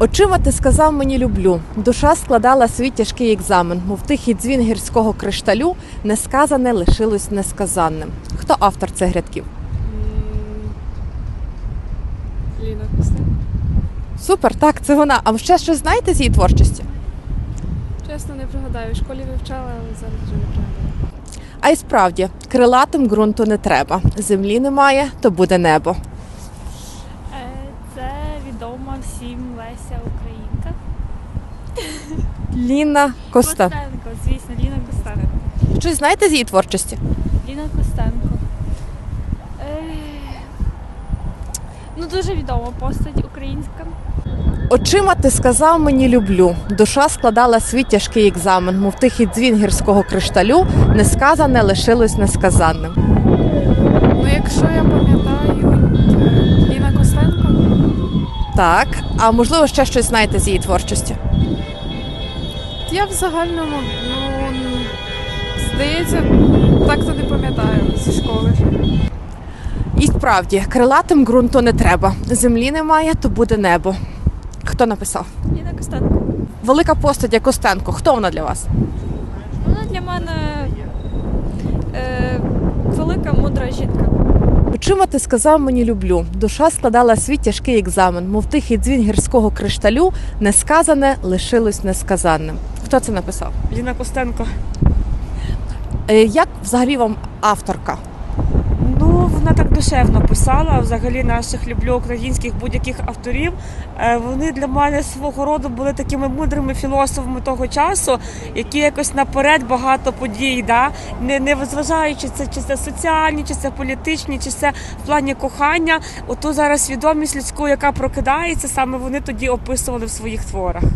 Очима ти сказав мені люблю. Душа складала свій тяжкий екзамен, мов тихий дзвін гірського кришталю, несказане лишилось несказанним. Хто автор цих рядків? Ліна Костенко. Супер, так, це вона. А ще щось знаєте з її творчості? Чесно, не пригадаю. В школі вивчала, але зараз вже не пригадаю. А й справді, крилатим ґрунту не треба. Землі немає, то буде небо. Леся Українка. Ліна Коста. Костенко, звісно, Ліна Костенко. Щось знаєте з її творчості? Ліна Костенко. Е, Ну, дуже відома постать українська. Очима ти сказав мені люблю. Душа складала свій тяжкий екзамен, мов тихий дзвін гірського кришталю, несказане лишилось несказанним. Ну, якщо я пам'ятаю. Так, а можливо ще щось знаєте з її творчості? Я в загальному, ну, здається, так то не пам'ятаю зі школи. І справді, крилатим ґрунту не треба. Землі немає, то буде небо. Хто написав? Ліна Костенко. Велика постать як Костенко. Хто вона для вас? Вона для мене е, велика мудра жінка. Очима ти сказав мені люблю. Душа складала свій тяжкий екзамен, мов тихий дзвін гірського кришталю, несказане лишилось несказанним. Хто це написав? Ліна Костенко. Е, Як взагалі вам авторка? Вона так душевно писала. Взагалі наших люблю українських будь-яких авторів. Е, Вони для мене свого роду були такими мудрими філософами того часу, які якось наперед багато подій, да? не, не зважаючи це чи це соціальні, чи це політичні, чи це в плані кохання. Оту зараз свідомість людську, яка прокидається, саме вони тоді описували в своїх творах.